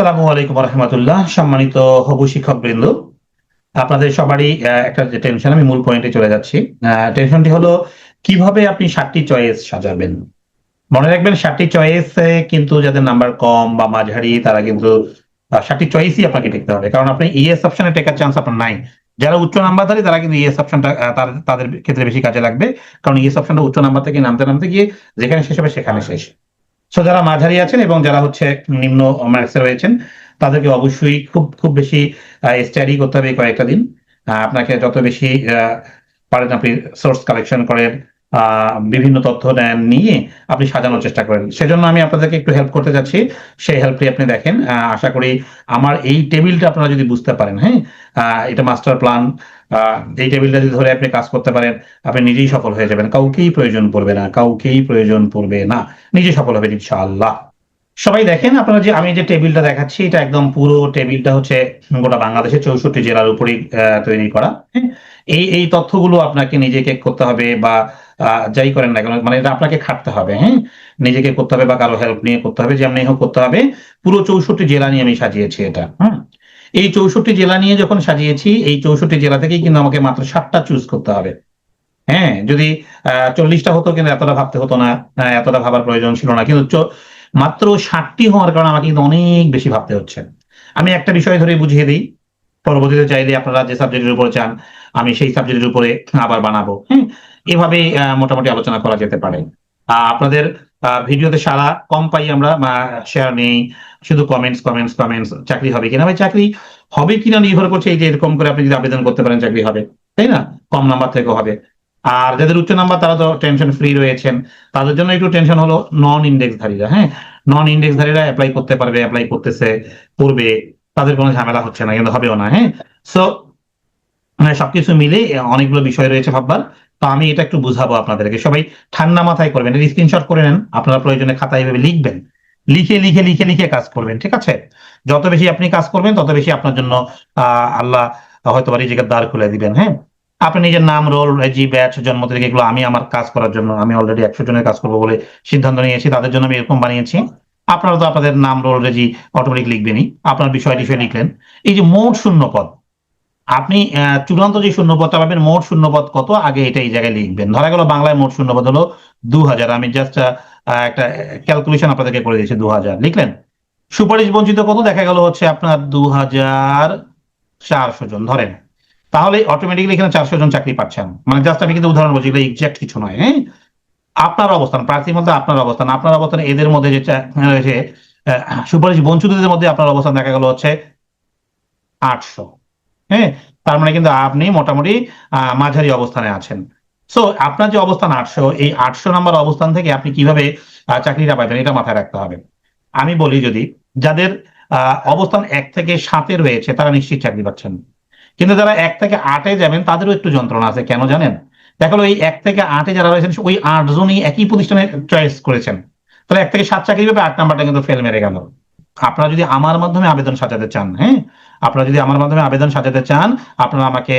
আসসালামু আলাইকুম রহমতুল্লাহ। সম্মানিত হবু শিক্ষক বৃন্দ আপনাদের সবারই একটা যে টেনশন আমি মূল পয়েন্টে চলে যাচ্ছি। টেনশনটি হলো, কীভাবে আপনি ষাটটি চয়েস সাজাবেন? মনে রাখবেন ষাটটি কিন্তু যাদের নাম্বার কম বা মাঝারি, তারা কিন্তু ষাটটি চয়েসই আপনাকে টিকতে হবে। কারণ আপনি ইএস অপশনে টেকার চান্স আপনার নাই। যারা উচ্চ নাম্বারধারী তারা কিন্তু ইএস অপশনটা তাদের ক্ষেত্রে বেশি কাজে লাগবে। কারণ ইএস অপশনটা উচ্চ নাম্বার থেকে নামতে নামতে গিয়ে যেখানে শেষ হবে সেখানে শেষ। সো যারা মাঝারি আছেন এবং যারা হচ্ছে নিম্ন মার্কসে রয়েছেন, তাদেরকে অবশ্যই খুব খুব বেশি স্টাডি করতে হবে কয়েকটা দিন। আপনাকে যত বেশি পারেন আপনি সোর্স কালেকশন করেন বিভিন্ন তথ্য নেন নিয়ে আপনি সাজানোর চেষ্টা করেন। সেজন্য আমি আপনাদেরকে একটু হেল্প করতে যাচ্ছি। সেই হেল্পটি আপনি দেখেন। আশা করি আমার এই টেবিলটা আপনারা যদি বুঝতে পারেন হ্যাঁ? এটা মাস্টার প্ল্যান এই টেবিলটা যদি ধরে আপনি কাজ করতে পারেন, আপনি নিজেই সফল হয়ে যাবেন। কাউকেই প্রয়োজন পড়বে না, কাউকেই প্রয়োজন পড়বে না। নিজে সফল হবেন ইনশাআল্লাহ। সবাই দেখেন আপনারা যে, আমি যে টেবিলটা দেখাচ্ছি, এটা একদম পুরো টেবিলটা হচ্ছে গোটা বাংলাদেশের চৌষট্টি জেলার উপরেই তৈরি করা হ্যাঁ? এই এই তথ্যগুলো আপনাকে নিজেকে করতে হবে বা যাই করেন না কেন মানে এটা আপনাকে খাটতে হবে হ্যাঁ? নিজেকে করতে হবে বা কারও হেল্প নিয়ে করতে হবে, যেমনি হোক করতে হবে। পুরো চৌষট্টি জেলা নিয়ে আমি সাজিয়েছি এটা হ্যাঁ এই চৌষট্টি জেলা নিয়ে যখন সাজিয়েছি, এই চৌষট্টি জেলা থেকেই কিন্তু আমাকে মাত্র সাতটা চুজ করতে হবে। হ্যাঁ যদি, আহ, চল্লিশটা হতো কিন্তু এতটা ভাবতে হতো না এতটা ভাবার প্রয়োজন ছিল না। কিন্তু মাত্র ষাটটি হওয়ার কারণে আমাকে কিন্তু অনেক বেশি ভাবতে হচ্ছে। আমি একটা বিষয় ধরে বুঝিয়ে দিই। পরবর্তীতে চাইলে আপনারা যে সাবজেক্টের উপরে চান, আমি সেই সাবজেক্টের উপরে আবার বানাবো। হ্যাঁ এভাবে মোটামুটি আলোচনা করা যেতে পারে। আপনাদের ভিডিওতে সারা কম পাই আমরা শেয়ার নেই, শুধু কমেন্টস কমেন্টস কমেন্টস চাকরি হবে কিনা? ভাই, চাকরি হবে কিনা নির্ভর করছে এই যে এরকম করে আপনি যদি আবেদন করতে পারেন, চাকরি হবে, তাই না? কম নাম্বার থেকেও হবে। আর যাদের উচ্চ নাম্বার তারা তো টেনশন ফ্রি রয়েছেন, তাদের জন্য একটু টেনশন হলো নন ইন্ডেক্সধারীরা হ্যাঁ? নন ইন্ডেক্সধারীরা অ্যাপ্লাই করতে পারবে অ্যাপ্লাই করতেছে, করবে, তাদের কোনো ঝামেলা হচ্ছে না, কিন্তু হবেও না হ্যাঁ? সো সবকিছু মিলে অনেকগুলো বিষয় রয়েছে ভাববার। তো আমি এটা একটু বুঝাবো আপনাদেরকে। সবাই ঠান্ডা মাথায় করবেন স্ক্রিনশট করে নেন, আপনারা প্রয়োজনে খাতায় এভাবে লিখবেন। লিখে লিখে লিখে লিখে কাজ করবেন, ঠিক আছে? যত বেশি আপনি কাজ করবেন, তত বেশি আপনার জন্য আল্লাহ হয়তো রিজিকের দ্বার খুলে দিবেন হ্যাঁ? আপনি নিজের নাম রোল রেজি ব্যাচ জন্ম তারিখ এগুলো আমি আমার কাজ করার জন্য, আমি অলরেডি একশো জনের কাজ করব বলে সিদ্ধান্ত নিয়েছি, তাদের জন্য আমি এরকম বানিয়েছি। আপনারা তো আপনাদের নাম রোল রেজি অটোমেটিক লিখবেনই, আপনার বিষয় টিষয় লিখলেন। এই যে মোট শূন্য পদ আপনি চূড়ান্ত যে শূন্য পদটা পাবেন মোট শূন্যপদ কত? আগে এটা এই জায়গায় লিখবেন। ধরা গেল বাংলায় মোট শূন্য পদ হলো দু হাজার আমি জাস্ট একটা ক্যালকুলেশন আপনাদেরকে করে দিয়েছি দু হাজার লিখলেন? সুপারিশ বঞ্চিত কত? দেখা গেল হচ্ছে আপনার দু হাজার চারশো জন। ধরেন। তাহলে অটোমেটিকলি এখানে চারশো জন চাকরি পাচ্ছেন। মানে জাস্ট আমি কিন্তু উদাহরণ বলছি এগুলো এক্সাক্ট কিছু নয় হ্যাঁ? আপনার অবস্থান প্রার্থীর মধ্যে আপনার অবস্থান আপনার অবস্থান এদের মধ্যে যে রয়েছে আহ, সুপারিশ বঞ্চিতদের মধ্যে আপনার অবস্থান দেখা গেল হচ্ছে আটশো। হ্যাঁ তার মানে কিন্তু আপনি মোটামুটি মাঝারি অবস্থানে আছেন। সো আপনার যে অবস্থান আটশো, এই আটশো নাম্বার অবস্থান থেকে আপনি কীভাবে চাকরিটা পাবেন এটা মাথায় রাখতে হবে। আমি বলি যদি, যাদের অবস্থান এক থেকে সাতে রয়েছে, তারা নিশ্চিত চাকরি পাচ্ছেন। কিন্তু যারা এক থেকে আটে যাবেন, তাদেরও একটু যন্ত্রণা আছে, কেন জানেন? দেখা, এই এক থেকে আটে যারা রয়েছেন, ওই আট জনই একই প্রতিষ্ঠানে চয়েস করেছেন। তাহলে এক থেকে সাত চাকরি পাবে, আট নাম্বারটা কিন্তু ফেল মেরে গেল। আপনারা যদি আমার মাধ্যমে আবেদন সাজাতে চান হ্যাঁ আপনারা যদি আমার মাধ্যমে আবেদন সাজাতে চান, আপনারা আমাকে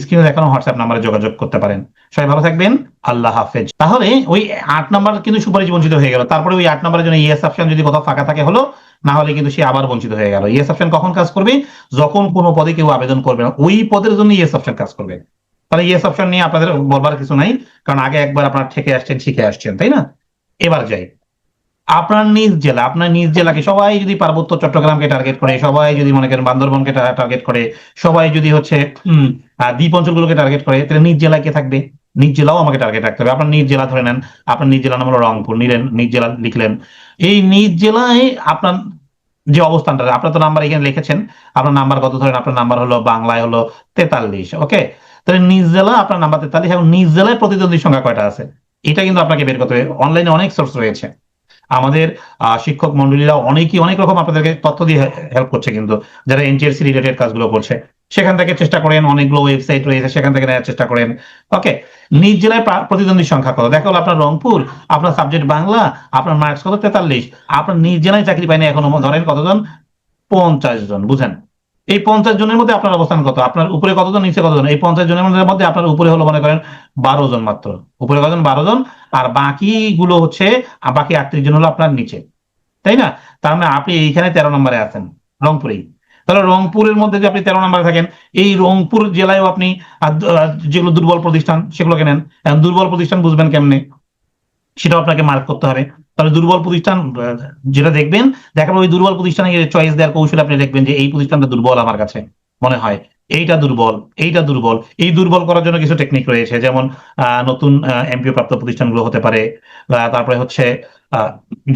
স্ক্রিনে দেখানো হোয়াটসঅ্যাপ নাম্বারে যোগাযোগ করতে পারেন। সবাই ভালো থাকবেন। আল্লাহ হাফেজ। তাহলে ওই আট নাম্বার কিন্তু সুপারিশ বঞ্চিত হয়ে গেল। তারপরে ওই আট নাম্বারের জন্য ইএস অপশন যদি কোথাও ফাঁকা থাকে হলো, না হলে কিন্তু সে আবার বঞ্চিত হয়ে গেল। ইএস অপশন কখন কাজ করবে? যখন কোনো পদে কেউ আবেদন করবে না, ওই পদের জন্য ইএস অপশন কাজ করবে। তাহলে ইএস অপশন নিয়ে আপনাদের বলবার কিছু নাই, কারণ আগে একবার আপনারা ঠেকে আসছেন, শিখে আসছেন, তাই না? এবার যাই। আপনার নিজ জেলা, আপনার নিজ জেলাকে সবাই যদি পার্বত্য চট্টগ্রামকে টার্গেট করে, সবাই যদি মনে করেন বান্দরবনকে টার্গেট করে, সবাই যদি হচ্ছে দ্বীপ অঞ্চলগুলোকে টার্গেট করে, তাহলে নিজ জেলায় কে থাকবে? নিজ জেলাও আমাকে টার্গেট রাখতে হবে। আপনার নিজ জেলা ধরে নেন, আপনার নিজ জেলা নাম হলো রংপুর, নিলেন, নিজ জেলা লিখলেন। এই নিজ জেলায় আপনার যে অবস্থানটা, আপনার তো নাম্বার এখানে লিখেছেন, আপনার নাম্বার কত ধরেন? আপনার নাম্বার হলো বাংলায় হলো তেতাল্লিশ ওকে তাহলে নিজ জেলা, আপনার নাম্বার তেতাল্লিশ এবং নিজ জেলায় প্রতিদ্বন্দ্বী সংখ্যা কয়টা আছে? এটা কিন্তু আপনাকে বের করতে হবে। অনলাইনে অনেক সোর্স রয়েছে। আমাদের শিক্ষক মন্ডলীরা অনেকেই অনেক রকম আপনাদেরকে তথ্য দিয়ে হেল্প করছে কিন্তু। যারা এনটিএসসি রিলেটেড কাজগুলো করছে, সেখান থেকে চেষ্টা করেন, অনেকগুলো ওয়েবসাইট রয়েছে, সেখান থেকে নেওয়ার চেষ্টা করেন। ওকে নিজ জেলায় প্রতিদ্বন্দ্বীর প্রতিদ্বন্দ্বী সংখ্যা কত? দেখা হলো আপনার রংপুর, আপনার সাবজেক্ট বাংলা, আপনার মার্কস কত? তেতাল্লিশ। আপনার নিজ জেলায় চাকরি পায়নি এখনও, ধরেন কতজন? পঞ্চাশ জন, বুঝেন? এই পঞ্চাশ জনের মধ্যে আপনার অবস্থান কত? আপনার উপরে কতজন, নিচে কতজন? এই পঞ্চাশ জনের মধ্যে আপনার উপরে হলো মনে করেন বারো জন মাত্র। উপরে কতজন বারো জন। আর বাকিগুলো হচ্ছে বাকি আটত্রিশ জন হলো আপনার নিচে। তাই না? তার মানে আপনি এইখানে তেরো নম্বরে আছেন, রংপুরেই। তাহলে রংপুরের মধ্যে যে আপনি তেরো নম্বরে থাকেন, এই রংপুর জেলায়ও আপনি যেগুলো দুর্বল প্রতিষ্ঠান, সেগুলোকে নেন। দুর্বল প্রতিষ্ঠান বুঝবেন কেমনে? সেটাও আপনাকে মার্ক করতে হবে। তাহলে দুর্বল প্রতিষ্ঠান, যেটা দেখবেন দেখার ওই দুর্বল প্রতিষ্ঠানে চয়েস দেওয়ার কৌশল আপনি দেখবেন যে এই প্রতিষ্ঠানটা দুর্বল আমার কাছে মনে হয়। এইটা দুর্বল এইটা দুর্বল। এই দুর্বল করার জন্য কিছু টেকনিক রয়েছে, যেমন নতুন এমপিও প্রাপ্ত প্রতিষ্ঠানগুলো হতে পারে তারপরে হচ্ছে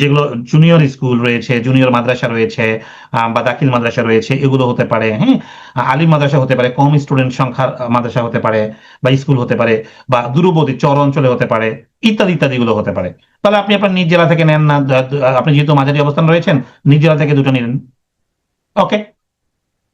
যেগুলো জুনিয়র স্কুল রয়েছে জুনিয়র মাদ্রাসা রয়েছে বা দাখিল মাদ্রাসা রয়েছে, এগুলো হতে পারে হ্যাঁ আলিম মাদ্রাসা হতে পারে, কম স্টুডেন্ট সংখ্যার মাদ্রাসা হতে পারে, বা স্কুল হতে পারে, বা দূরবর্তী চর অঞ্চলে হতে পারে, ইত্যাদি ইত্যাদি গুলো হতে পারে। তাহলে আপনি আপনার নিজ জেলা থেকে নেন না আপনি যেহেতু মাঝারি অবস্থান রয়েছেন, নিজ জেলা থেকে দুটো নিলেন। ওকে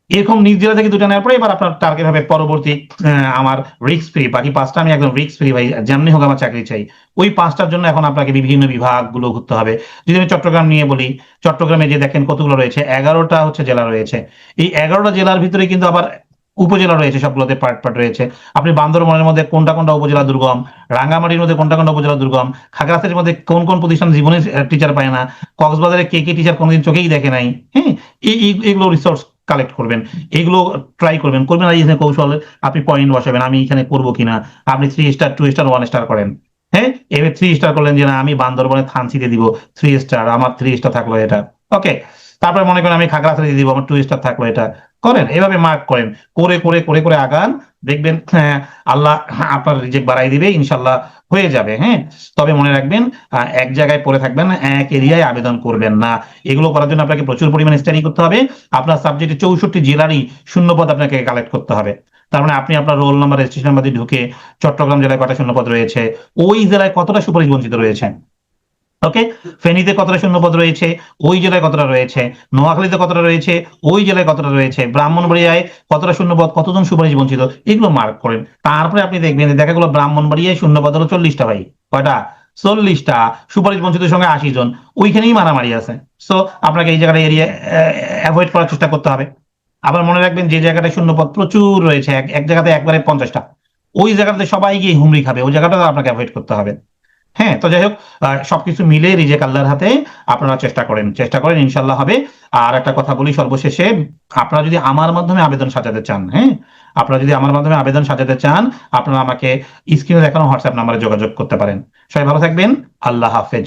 এরকম নিজ থেকে দুটো নেওয়ার পরে এবার আপনার টার্গেট হবে পরবর্তী আমার রিক্স ফ্রি বাকি পাঁচটা আমি একদম রিক্স ফ্রি ভাই, যেমনি হোক আমার চাকরি চাই। ওই পাঁচটার জন্য এখন আপনাকে বিভিন্ন বিভাগগুলো ঘুরতে হবে। যদি আমি চট্টগ্রাম নিয়ে বলি, চট্টগ্রামে যে দেখেন কতগুলো রয়েছে, এগারোটা হচ্ছে জেলা রয়েছে। এই এগারোটা জেলার ভিতরে কিন্তু আবার উপজেলা রয়েছে, সবগুলোতে পার্ট পার্ট রয়েছে। আপনি বান্দরবনের মধ্যে কোনটা কোনটা উপজেলা দুর্গম, রাঙ্গামাটির মধ্যে কোনটা কোনটা উপজেলা দুর্গম, খাগড়াছড়ির মধ্যে কোন কোন প্রতিষ্ঠান জীবনে টিচার পায় না, কক্সবাজারে কে কে টিচার কোনোদিন চোখেই দেখে নাই হ্যাঁ? এই, এই- রিসোর্স কালেক্ট করবেন। এগুলো ট্রাই করবেন। করবেন আর এখানে কৌশল, আপনি পয়েন্ট বসাবেন, আমি এখানে করব কিনা? আপনি three star two star one star করেন। হ্যাঁ? এবার থ্রি স্টার করলেন যে না, আমি বান্দরবনে থানসিতে দিব। থ্রি স্টার আমার থ্রি স্টার থাকল এটা। ওকে তারপরে মনে করেন আমি খাগড়াছড়ি দিব, আমার টু স্টার থাকল এটা। করেন। এভাবে মার্ক করেন। করে করে করে করে আগান। দেখবেন হ্যাঁ, আল্লাহ আপনার রিজেক্ট বাড়াই দিবে ইনশাল্লাহ হয়ে যাবে হ্যাঁ? তবে মনে রাখবেন এক জায়গায় পড়ে থাকবেন এক এরিয়ায় আবেদন করবেন না। এগুলো করার জন্য আপনাকে প্রচুর পরিমাণে স্টাডি করতে হবে। আপনার সাবজেক্টে চৌষট্টি জেলারই শূন্যপদ আপনাকে কালেক্ট করতে হবে। তার মানে আপনি আপনার রোল নাম্বার রেজিস্ট্রেশন নাম্বার দিয়ে ঢুকে চট্টগ্রাম জেলায় কটা শূন্যপদ রয়েছে? ওই জেলায় কতটা সুপারিশ বঞ্চিত রয়েছে? ওকে ফেনীতে কতটা শূন্যপদ রয়েছে? ওই জেলায় কতটা রয়েছে? নোয়াখালীতে কতটা রয়েছে? ওই জেলায় কতটা রয়েছে? ব্রাহ্মণবাড়িয়ায় কতটা শূন্যপদ? কতজন সুপারিশ বঞ্চিত? এগুলো মার্ক করেন। তারপরে আপনি দেখবেন দেখা গেলো ব্রাহ্মণবাড়িয়ায় শূন্যপদ হলো চল্লিশটা ভাই। কয়টা? চল্লিশটা সুপারিশ বঞ্চিতের সঙ্গে আশি জন। ওইখানেই মারামারি আছে। সো আপনাকে এই জায়গাটা এরিয়া অ্যাভয়েড করার চেষ্টা করতে হবে। আবার মনে রাখবেন যে জায়গাটা শূন্যপদ প্রচুর রয়েছে। এক এক জায়গাতে একবারে পঞ্চাশটা। ওই জায়গাতে সবাই গিয়ে হুমড়ি খাবে। ওই জায়গাটা আপনাকে অ্যাভয়েড করতে হবে। হ্যাঁ তো যাই হোক সবকিছু মিলে রিজেক আল্লাহর হাতে আপনারা চেষ্টা করেন চেষ্টা করেন ইনশাল্লাহ হবে। আর একটা কথা বলি সর্বশেষে, আপনারা যদি আমার মাধ্যমে আবেদন সাজাতে চান হ্যাঁ আপনারা যদি আমার মাধ্যমে আবেদন সাজাতে চান, আপনারা আমাকে স্ক্রিনে দেখানো হোয়াটসঅ্যাপ নাম্বারে যোগাযোগ করতে পারেন। সবাই ভালো থাকবেন, আল্লাহ হাফেজ।